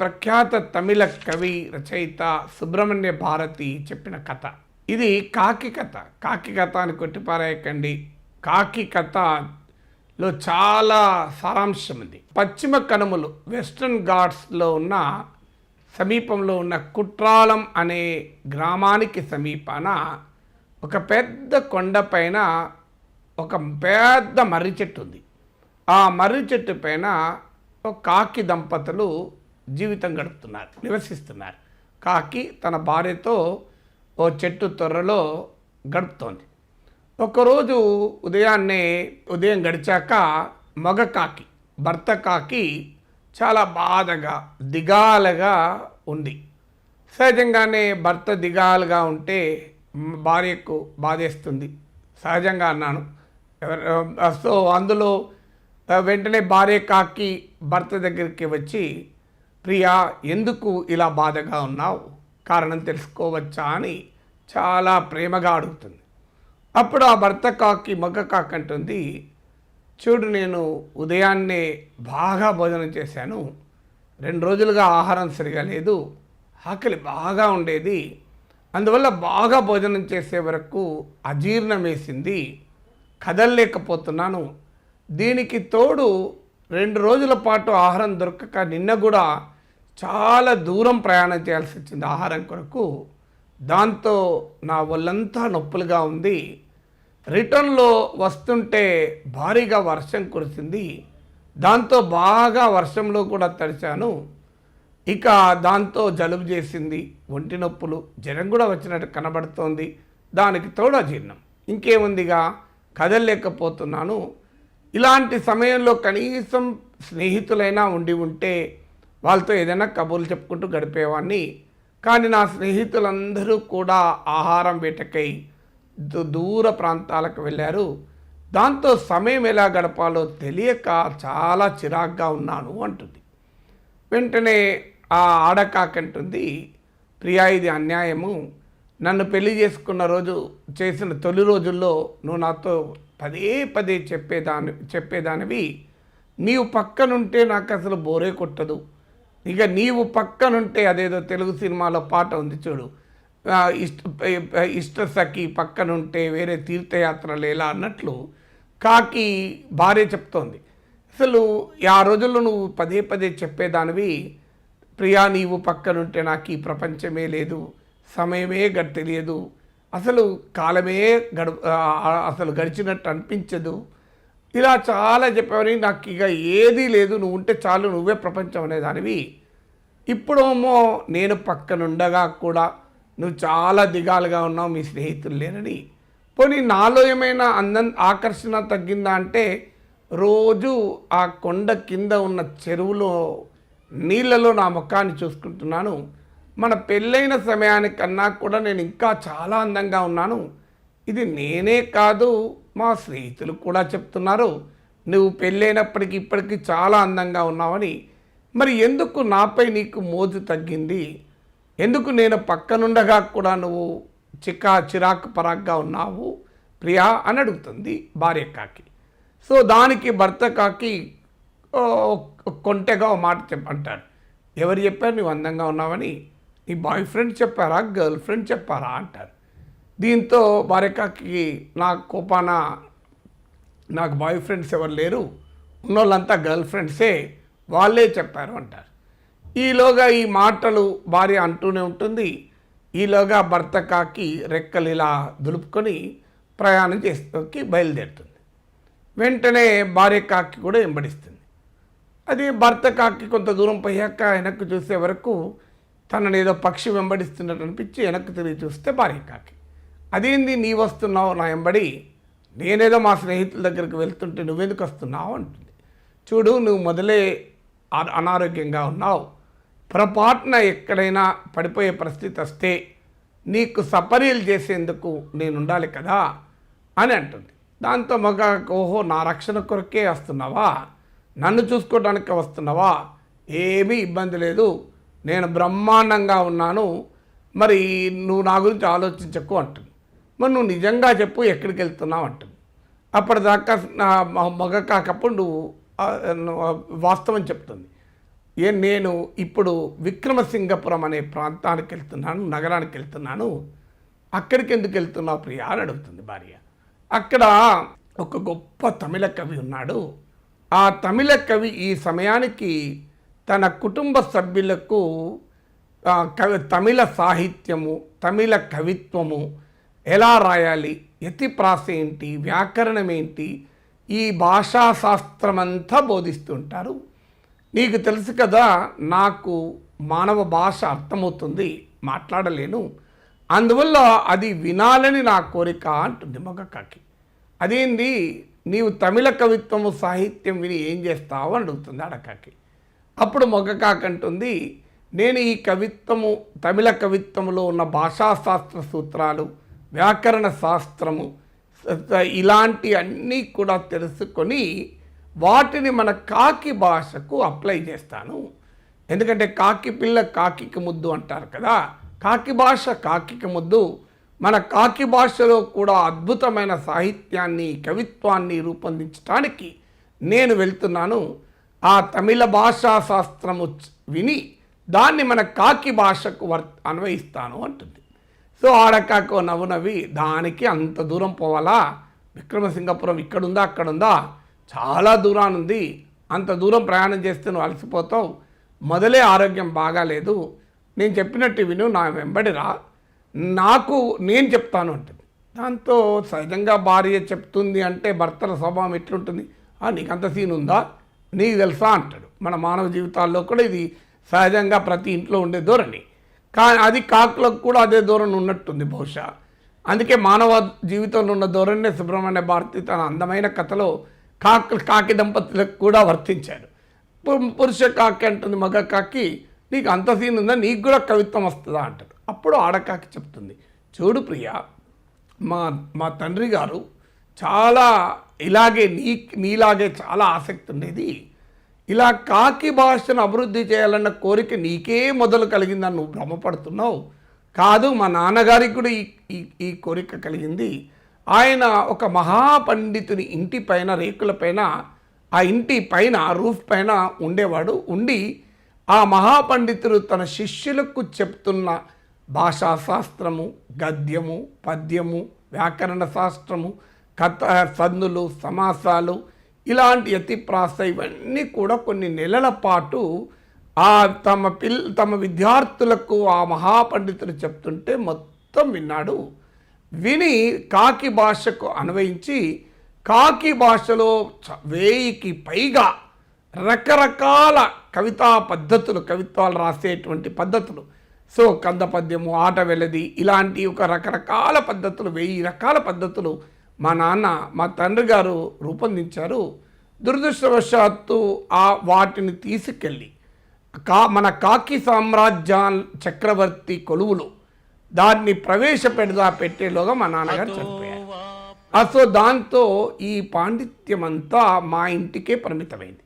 ప్రఖ్యాత తమిళ కవి రచయిత సుబ్రహ్మణ్య భారతి చెప్పిన కథ. ఇది కాకి కథ. కాకి కథ అని కొట్టిపారేయకండి. కాకి కథలో చాలా సారాంశం ఉంది పశ్చిమ కనుమలు వెస్ట్రన్ ఘాట్స్లో ఉన్న సమీపంలో ఉన్న కుట్రాలం అనే గ్రామానికి సమీపాన ఒక పెద్ద కొండపైన ఒక పెద్ద మర్రి చెట్టు ఉంది. ఆ మర్రి చెట్టు పైన ఒక కాకి దంపతులు జీవితం గడుపుతున్నారు నివసిస్తున్నారు. కాకి తన భార్యతో ఓ చెట్టు తొర్రలో గడుపుతోంది. ఒకరోజు ఉదయాన్నే ఉదయం గడిచాక మగ కాకి భర్త కాకి చాలా బాధగా దిగాలుగా ఉంది. సహజంగానే భర్త దిగాలుగా ఉంటే భార్యకు బాధేస్తుంది. సహజంగా అన్నాను. ఎవరు- సో అందులో వెంటనే భార్య కాకి భర్త దగ్గరికి వచ్చి ప్రియా ఎందుకు ఇలా బాధగా ఉన్నావు? కారణం తెలుసుకోవచ్చా అని చాలా ప్రేమగా అడుగుతుంది. అప్పుడు ఆ భర్త కాకి మగ్గ కాకి అంటుంది చూడు నేను ఉదయాన్నే బాగా భోజనం చేశాను. రెండు రోజులుగా ఆహారం సరిగా లేదు. ఆకలి బాగా ఉండేది. అందువల్ల బాగా భోజనం చేసే వరకు అజీర్ణం వేసింది. కదలలేకపోతున్నాను. దీనికి తోడు రెండు రోజుల పాటు ఆహారం దొరకక నిన్న కూడా చాలా దూరం ప్రయాణం చేయాల్సి వచ్చింది ఆహారం కొరకు. దాంతో నా ఒళ్ళంతా నొప్పులుగా ఉంది. రిటర్న్లో వస్తుంటే భారీగా వర్షం కురిసింది. దాంతో బాగా వర్షంలో కూడా తడిచాను. ఇక దాంతో జలుబు చేసింది. ఒంటి నొప్పులు జ్వరం కూడా వచ్చినట్టు కనబడుతోంది. దానికి తోడా జీర్ణం. ఇంకేముందిగా? కదలలేకపోతున్నాను. ఇలాంటి సమయంలో కనీసం స్నేహితులైనా ఉండి ఉంటే వాళ్ళతో ఏదైనా కబుర్లు చెప్పుకుంటూ గడిపేవాడిని కానీ నా స్నేహితులందరూ కూడా ఆహారం వేటకై దూర ప్రాంతాలకు వెళ్ళారు. దాంతో సమయం ఎలా గడపాలో తెలియక చాలా చిరాగ్గా ఉన్నాను అంటుంది. వెంటనే ఆ ఆడకాకంటుంది ప్రియా ఇది అన్యాయము. నన్ను పెళ్ళి చేసుకున్న రోజు చేసిన తొలి రోజుల్లో నువ్వు నాతో పదే పదే చెప్పేదాని చెప్పేదానివి. నీవు పక్కనుంటే నాకు అసలు బోరే కొట్టదు. ఇక నీవు పక్కనుంటే అదేదో తెలుగు సినిమాలో పాట ఉంది చూడు. ఇష్ట ఇష్ట సఖి పక్కనుంటే వేరే తీర్థయాత్రలు ఎలా అన్నట్లు కాకి భార్య చెప్తోంది. అసలు ఆ రోజుల్లో నువ్వు పదే పదే చెప్పేదానివి ప్రియా నీవు పక్కనుంటే నాకు ఈ ప్రపంచమే లేదు సమయమే గట్ తెలియదు అసలు కాలమే గడు అసలు గడిచినట్టు అనిపించదు ఇలా చాలా చెప్పేవని నాకు ఇక ఏదీ లేదు నువ్వు ఉంటే చాలు నువ్వే ప్రపంచం అనేదానివి ఇప్పుడేమో నేను పక్కనుండగా కూడా నువ్వు చాలా దిగాలుగా ఉన్నావు మీ స్నేహితులు లేనని పోనీ నాలో ఏమైనా అందం ఆకర్షణ తగ్గిందా అంటే రోజు ఆ కొండ కింద ఉన్న చెరువులో నీళ్ళలో నా ముఖాన్ని చూసుకుంటున్నాను. మన పెళ్ళైన సమయానికన్నా కూడా నేను ఇంకా చాలా అందంగా ఉన్నాను. ఇది నేనే కాదు మా స్నేహితులు కూడా చెప్తున్నారు. నువ్వు పెళ్ళైనప్పటికి ఇప్పటికీ చాలా అందంగా ఉన్నావని. మరి ఎందుకు నాపై నీకు మోజు తగ్గింది? ఎందుకు నేను పక్కనుండగా కూడా నువ్వు చికా చిరాకు పరాగ్గా ఉన్నావు? ప్రియా అని అడుగుతుంది భార్య కాకి. సో దానికి భర్త కాకి కొంటెగా మాట చెప్పంటాడు ఎవరు చెప్పారు? నువ్వు అందంగా ఉన్నావని. నీ బాయ్ ఫ్రెండ్ చెప్పారా? గర్ల్ ఫ్రెండ్ చెప్పారా? అంటారు. దీంతో భార్యకాకి నా కోపాన నాకు బాయ్ ఫ్రెండ్స్ ఎవరు లేరు. ఉన్నోళ్ళంతా గర్ల్ ఫ్రెండ్సే వాళ్ళే చెప్పారు అంటారు. ఈలోగా ఈ మాటలు భార్య అంటూనే ఉంటుంది. ఈలోగా భర్త కాకి రెక్కలు ఇలా దులుపుకొని ప్రయాణం చేస్తూకి బయలుదేరుతుంది. వెంటనే భార్య కాకి కూడా వెంబడిస్తుంది. అది భర్త కాకి కొంత దూరం పోయాక వెనక్కి చూసే వరకు తనని ఏదో పక్షి వెంబడిస్తున్నట్టు అనిపించి వెనక్కి తిరిగి చూస్తే భార్య కాకి. అదేంది నీ వస్తున్నావు నా ఎంబడి? నేనేదో మా స్నేహితుల దగ్గరికి వెళ్తుంటే నువ్వెందుకు వస్తున్నావు అంటుంది. చూడు నువ్వు మొదలే అనారోగ్యంగా ఉన్నావు. పొరపాటున ఎక్కడైనా పడిపోయే పరిస్థితి వస్తే నీకు సపర్యలు చేసేందుకు నేను ఉండాలి కదా అని అంటుంది. దాంతో మగ ఓహో నా రక్షణ కొరకే వస్తున్నావా? నన్ను చూసుకోవడానికి వస్తున్నావా? ఏమీ ఇబ్బంది లేదు. నేను బ్రహ్మాండంగా ఉన్నాను. మరి నువ్వు నా గురించి ఆలోచించకు అంటుంది. మరి నువ్వు నిజంగా చెప్పు ఎక్కడికి వెళ్తున్నావు అంటుంది అప్పటిదాకా నా మ- మగ కాకప్పుడు నువ్వు వాస్తవం చెప్తుంది. ఏ నేను ఇప్పుడు విక్రమసింగపురం అనే ప్రాంతానికి వెళ్తున్నాను నగరానికి వెళ్తున్నాను. అక్కడికి ఎందుకు వెళ్తున్నావు ప్రియా అని అడుగుతుంది భార్య. అక్కడ ఒక గొప్ప తమిళ కవి ఉన్నాడు. ఆ తమిళ కవి ఈ సమయానికి తన కుటుంబ సభ్యులకు కవి తమిళ సాహిత్యము తమిళ కవిత్వము ఎలా రాయాలి? యతిప్రాస ఏంటి? వ్యాకరణం ఏంటి? ఈ భాషా అంతా బోధిస్తుంటారు. నీకు తెలుసు కదా నాకు మానవ భాష అర్థమవుతుంది మాట్లాడలేను. అందువల్ల అది వినాలని నా కోరిక అంటుంది మగ కాకి. అదేంది? నీవు తమిళ కవిత్వము సాహిత్యం విని ఏం చేస్తావు అని అడుగుతుంది ఆడకాకి అప్పుడు మొగ కాకి అంటుంది నేను ఈ కవిత్వము తమిళ కవిత్వములో ఉన్న భాషాశాస్త్ర సూత్రాలు వ్యాకరణ శాస్త్రము ఇలాంటి అన్నీ కూడా తెలుసుకొని వాటిని మన కాకి భాషకు అప్లై చేస్తాను. ఎందుకంటే కాకి పిల్ల కాకికి ముద్దు అంటారు కదా. కాకి భాష కాకికి ముద్దు. మన కాకి భాషలో కూడా అద్భుతమైన సాహిత్యాన్ని కవిత్వాన్ని రూపొందించడానికి నేను వెళ్తున్నాను. ఆ తమిళ భాషా శాస్త్రము విని దాన్ని మన కాకి భాషకు వర్ అన్వయిస్తాను అంటుంది. సో ఆడకాకో నవ్వు నవ్వి దానికి అంత దూరం పోవాలా? విక్రమసింగపురం ఇక్కడుందా అక్కడుందా? చాలా దూరాన్ని ఉంది. అంత దూరం ప్రయాణం చేస్తే నువ్వు అలసిపోతావు. మొదలే ఆరోగ్యం బాగాలేదు. నేను చెప్పినట్టు విను నా వెంబడిరా నాకు నేను చెప్తాను అంటుంది దాంతో సహజంగా భార్య చెప్తుంది అంటే భర్తల స్వభావం ఎట్లుంటుంది? "ఆ, నీకు అంత సీన్ ఉందా? నీకు తెలుసా? అంటాడు. మన మానవ జీవితాల్లో కూడా ఇది సహజంగా ప్రతి ఇంట్లో ఉండే ధోరణి. కా అది కాకులకు కూడా అదే ధోరణి ఉన్నట్టుంది బహుశా. అందుకే మానవ జీవితంలో ఉన్న ధోరణిని సుబ్రహ్మణ్య భారతి తన అందమైన కథలో కాకి కాకి దంపతులకు కూడా వర్తించారు. పురుష కాకి అంటుంది మగ కాకి నీకు అంత సీన్ ఉందా? నీకు కూడా కవిత్వం వస్తుందా? అంటాడు అప్పుడు ఆడకాకి చెప్తుంది చూడు ప్రియ మా మా తండ్రి గారు చాలా ఇలాగే నీ నీలాగే చాలా ఆసక్తి ఉండేది. ఇలా కాకి భాషను అభివృద్ధి చేయాలన్న కోరిక నీకే మొదలు కలిగిందని నువ్వు భ్రమపడుతున్నావు. కాదు మా నాన్నగారికి కూడా ఈ ఈ కోరిక కలిగింది. ఆయన ఒక మహాపండితుని ఇంటి పైన రేకుల పైన ఆ ఇంటి పైన రూఫ్ పైన ఉండేవాడు. ఉండి ఆ మహాపండితుడు తన శిష్యులకు చెప్తున్న భాషాశాస్త్రము గద్యము పద్యము వ్యాకరణ శాస్త్రము కథ సందులు సమాసాలు ఇలాంటి యతిప్రాస ఇవన్నీ కూడా కొన్ని నెలల పాటు ఆ తమ పిల్ తమ విద్యార్థులకు ఆ మహాపండితులు చెప్తుంటే మొత్తం విన్నాడు. విని కాకి భాషకు అన్వయించి కాకి భాషలో చ- వేయికి పైగా రకరకాల కవితా పద్ధతులు కవిత్వాలు రాసేటువంటి పద్ధతులు. సో కంద పద్యము ఆట వెలది ఇలాంటి ఒక రకరకాల పద్ధతులు వెయ్యి రకాల పద్ధతులు మా నాన్న మా తండ్రి గారు రూపొందించారు. దురదృష్టవశాత్తు ఆ వాటిని తీసుకెళ్ళి కా మన కాకి సామ్రాజ్యా చక్రవర్తి కొలువులు దాన్ని ప్రవేశపెడదా పెట్టేలోగా మా నాన్నగారు చనిపోయారు. ఆ సో దాంతో ఈ పాండిత్యం అంతా మా ఇంటికే పరిమితమైంది.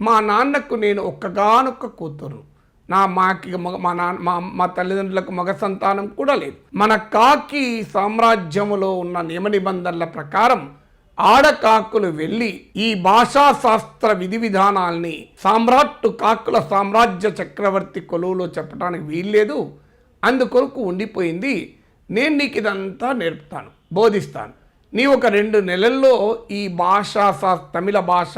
మా నాన్నకు నేను ఒక్కగానొక్క కూతురు నా మాకి మగ మా నాన్న మా మా తల్లిదండ్రులకు మగ సంతానం కూడా లేదు. మన కాకి సామ్రాజ్యములో ఉన్న నియమ నిబంధనల ప్రకారం ఆడకాకులు వెళ్ళి ఈ భాషా శాస్త్ర విధి విధానాల్ని సామ్రాట్టు కాకుల సామ్రాజ్య చక్రవర్తి కొలువులో చెప్పడానికి వీల్లేదు. అందుకొరకు ఉండిపోయింది. నేను నీకు ఇదంతా నేర్పుతాను బోధిస్తాను. నీ ఒక రెండు నెలల్లో ఈ భాషా శా తమిళ భాష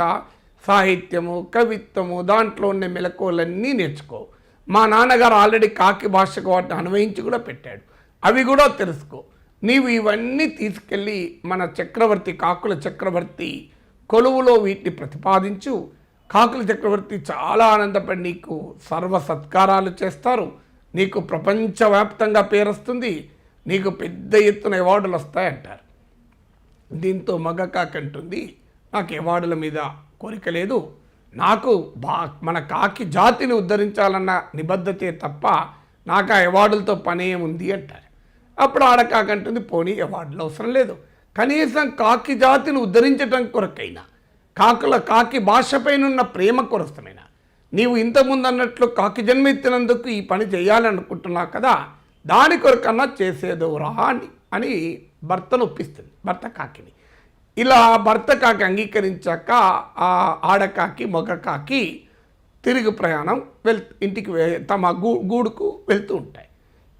సాహిత్యము కవిత్వము దాంట్లో ఉండే మెలకువలన్నీ నేర్చుకో. మా నాన్నగారు ఆల్రెడీ కాకి భాషకు వాటిని అన్వయించి కూడా పెట్టాడు. అవి కూడా తెలుసుకో. నీవు ఇవన్నీ తీసుకెళ్ళి మన చక్రవర్తి కాకుల చక్రవర్తి కొలువులో వీటిని ప్రతిపాదించు. కాకుల చక్రవర్తి చాలా ఆనందపడి నీకు సర్వ సత్కారాలు చేస్తారు. నీకు ప్రపంచవ్యాప్తంగా పేరొస్తుంది నీకు పెద్ద ఎత్తున అవార్డులు వస్తాయంటారు. దీంతో మగ కాకంటుంది. నాకు అవార్డుల మీద కోరిక లేదు. నాకు బా మన కాకి జాతిని ఉద్ధరించాలన్న నిబద్ధతే తప్ప నాకు ఆ అవార్డులతో పనేముంది ఉంది అంటారు. అప్పుడు ఆడకాకంటుంది పోనీ అవార్డులు అవసరం లేదు. కనీసం కాకి జాతిని ఉద్ధరించటం కొరకైనా కాకుల కాకి భాషపైనున్న ప్రేమ కొరస్తమైన నీవు ఇంతకుముందు అన్నట్లు కాకి జన్మెత్తినందుకు ఈ పని చేయాలనుకుంటున్నావు కదా దాని కొరకన్నా చేసేదో రా అని అని భర్తను ఒప్పిస్తుంది భర్త కాకిని. ఇలా భర్త కాకి అంగీకరించాక ఆ ఆడకాకి మగ కాకి తిరిగి ప్రయాణం వెల్ ఇంటికి తమ గూ గూడుకు వెళ్తూ ఉంటాయి.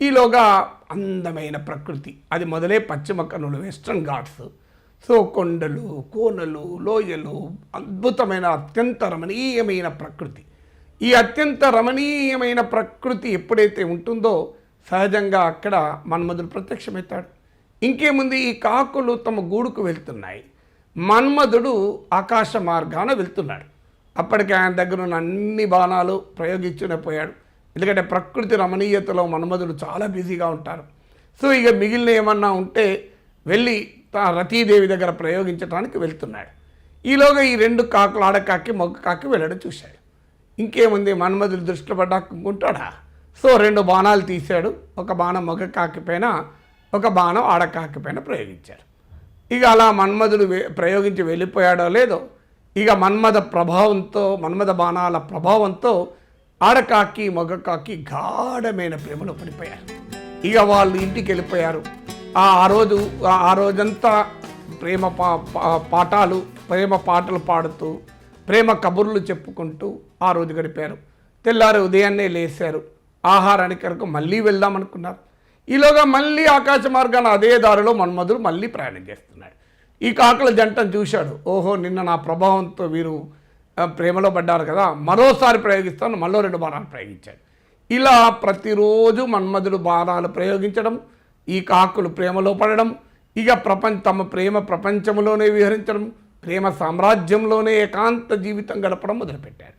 ఈలోగా అందమైన ప్రకృతి. అది మొదలే పశ్చిమ కన్నులు వెస్ట్రన్ ఘాట్స్. సో కొండలు కోనలు లోయలు అద్భుతమైన అత్యంత రమణీయమైన ప్రకృతి. ఈ అత్యంత రమణీయమైన ప్రకృతి ఎప్పుడైతే ఉంటుందో సహజంగా అక్కడ మన్మధుడు ప్రత్యక్షమవుతాడు. ఇంకేముంది? ఈ కాకులు తమ గూడుకు వెళ్తున్నాయి. మన్మధుడు ఆకాశ మార్గాన వెళ్తున్నాడు. అప్పటికి ఆయన దగ్గర ఉన్న అన్ని బాణాలు ప్రయోగించునే పోయాడు. ఎందుకంటే ప్రకృతి రమణీయతలో మన్మధుడు చాలా బిజీగా ఉంటారు. సో ఇక మిగిలిన ఏమన్నా ఉంటే వెళ్ళి తా- రతీదేవి దగ్గర ప్రయోగించడానికి వెళ్తున్నాడు. ఈలోగా ఈ రెండు కాకులు ఆడకాకి మొగ్గ కాకి వెళ్ళడం చూశాడు. ఇంకేముంది? మన్మధుడు దృష్టిలో పడ్డాకుంటాడా సో రెండు బాణాలు తీశాడు. ఒక బాణం మొగ్గ కాకి పైన ఒక బాణం ఆడకాకి పైన ప్రయోగించారు. ఇక అలా మన్మధుడు ప్రయోగించి వెళ్ళిపోయాడో లేదో ఇక మన్మథ ప్రభావంతో మన్మథ బాణాల ప్రభావంతో ఆడకాకి మగకాకి గాఢమైన ప్రేమలో పడిపోయారు. ఇక వాళ్ళు ఇంటికి వెళ్ళిపోయారు. ఆ ఆ రోజు ఆ- ఆ రోజంతా ప్రేమ పా పా- పాఠాలు ప్రేమ పాటలు పాడుతూ ప్రేమ కబుర్లు చెప్పుకుంటూ ఆ రోజు గడిపారు. తెల్లారి ఉదయాన్నే లేచారు. ఆహారానికి కొరకు మళ్ళీ వెళ్దాం అనుకున్నారు ఈలోగా మళ్ళీ ఆకాశ మార్గాన అదే దారిలో మన్మధుడు మళ్ళీ ప్రయాణం చేస్తున్నాడు ఈ కాకుల జంటను చూశాడు. ఓహో నిన్న నా ప్రభావంతో వీరు ప్రేమలో పడ్డారు కదా. మరోసారి ప్రయోగిస్తాను మళ్ళీ రెండు బాణాలు ప్రయోగించాడు. ఇలా ప్రతిరోజు మన్మధుడు బాణాలు ప్రయోగించడం ఈ కాకులు ప్రేమలో పడడం ఇక ప్రపంచ తమ ప్రేమ ప్రపంచంలోనే విహరించడం ప్రేమ సామ్రాజ్యంలోనే ఏకాంత జీవితం గడపడం మొదలుపెట్టాడు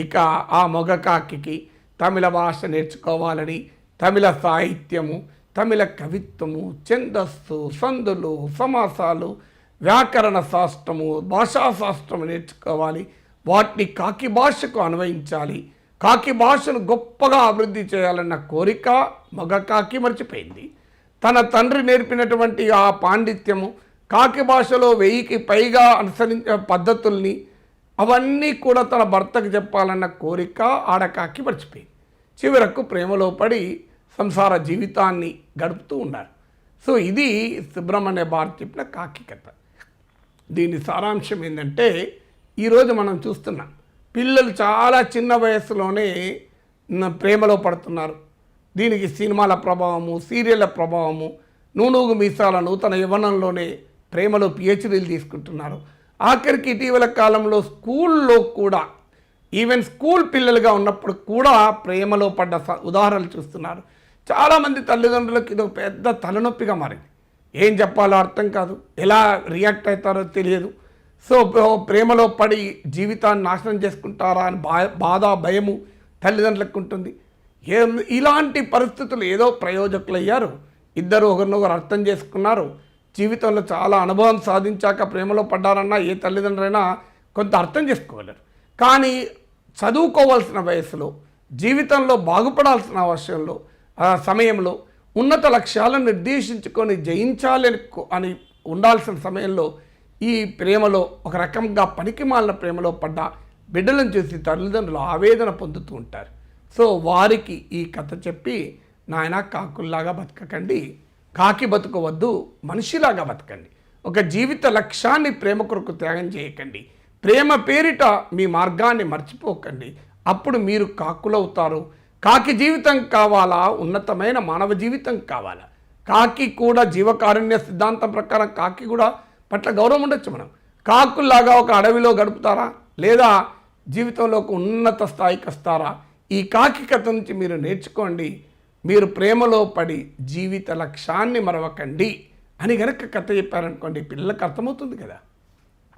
ఇక ఆ మొగ కాకికి తమిళ భాష నేర్చుకోవాలని తమిళ సాహిత్యము తమిళ కవిత్వము ఛందస్సు సందులు సమాసాలు వ్యాకరణ శాస్త్రము భాషా శాస్త్రము నేర్చుకోవాలి. వాటిని కాకి భాషకు అన్వయించాలి. కాకి భాషను గొప్పగా అభివృద్ధి చేయాలన్న కోరిక మగ కాకి మర్చిపోయింది. తన తండ్రి నేర్పినటువంటి ఆ పాండిత్యము కాకి భాషలో వెయ్యికి పైగా అనుసరించే పద్ధతుల్ని అవన్నీ కూడా తన భర్తకు చెప్పాలన్న కోరిక ఆడకాకి మర్చిపోయింది. చివరకు ప్రేమలో పడి సంసార జీవితాన్ని గడుపుతూ ఉన్నారు. సో ఇది సుబ్రహ్మణ్య భారత్ చెప్పిన కాకి కథ. దీని సారాంశం ఏంటంటే ఈరోజు మనం చూస్తున్నాం పిల్లలు చాలా చిన్న వయసులోనే ప్రేమలో పడుతున్నారు. దీనికి సినిమాల ప్రభావము సీరియళ్ళ ప్రభావము నూనూగు మీసాల నూతన యవనంలోనే ప్రేమలో పిహెచ్డీలు తీసుకుంటున్నారు. ఆఖరికి ఇటీవల కాలంలో స్కూల్లో కూడా ఈవెన్ స్కూల్ పిల్లలుగా ఉన్నప్పుడు కూడా ప్రేమలో పడ్డ స- ఉదాహరణలు చూస్తున్నారు. చాలామంది తల్లిదండ్రులకు ఇది ఒక పెద్ద తలనొప్పిగా మారింది. ఏం చెప్పాలో అర్థం కాదు. ఎలా రియాక్ట్ అవుతారో తెలియదు. సో ప్రేమలో పడి జీవితాన్ని నాశనం చేసుకుంటారా అని బా బాధ భయము తల్లిదండ్రులకు ఉంటుంది. ఏం ఇలాంటి పరిస్థితులు ఏదో ప్రయోజకులు అయ్యారు. ఇద్దరు ఒకరినొకరు అర్థం చేసుకున్నారు. జీవితంలో చాలా అనుభవం సాధించాక ప్రేమలో పడ్డారన్నా ఏ తల్లిదండ్రులైనా కొంత అర్థం చేసుకోగలరు. కానీ చదువుకోవాల్సిన వయసులో జీవితంలో బాగుపడాల్సిన అవసరంలో ఆ సమయంలో ఉన్నత లక్ష్యాలను నిర్దేశించుకొని జయించాలి అని ఉండాల్సిన సమయంలో ఈ ప్రేమలో ఒక రకంగా పనికిమాలిన ప్రేమలో పడ్డ బిడ్డలను చూసి తల్లిదండ్రులు ఆవేదన పొందుతూ ఉంటారు. సో వారికి ఈ కథ చెప్పి నాయన కాకుల్లాగా బతకకండి. కాకి బతుకవద్దు మనిషిలాగా బతకండి. ఒక జీవిత లక్ష్యాన్ని ప్రేమ కొరకు త్యాగం చేయకండి. ప్రేమ పేరిట మీ మార్గాన్ని మర్చిపోకండి. అప్పుడు మీరు కాకులవుతారు. కాకి జీవితం కావాలా? ఉన్నతమైన మానవ జీవితం కావాలా? కాకి కూడా జీవకారుణ్య సిద్ధాంతం ప్రకారం కాకి కూడా పట్ల గౌరవం ఉండొచ్చు మనం. కాకుల్లాగా ఒక అడవిలో గడుపుతారా? లేదా జీవితంలో ఒక ఉన్నత స్థాయికి వస్తారా? ఈ కాకి కథ నుంచి మీరు నేర్చుకోండి. మీరు ప్రేమలో పడి జీవిత లక్ష్యాన్ని మరవకండి అని గనక కథ చెప్పారనుకోండి పిల్లలకు అర్థమవుతుంది కదా.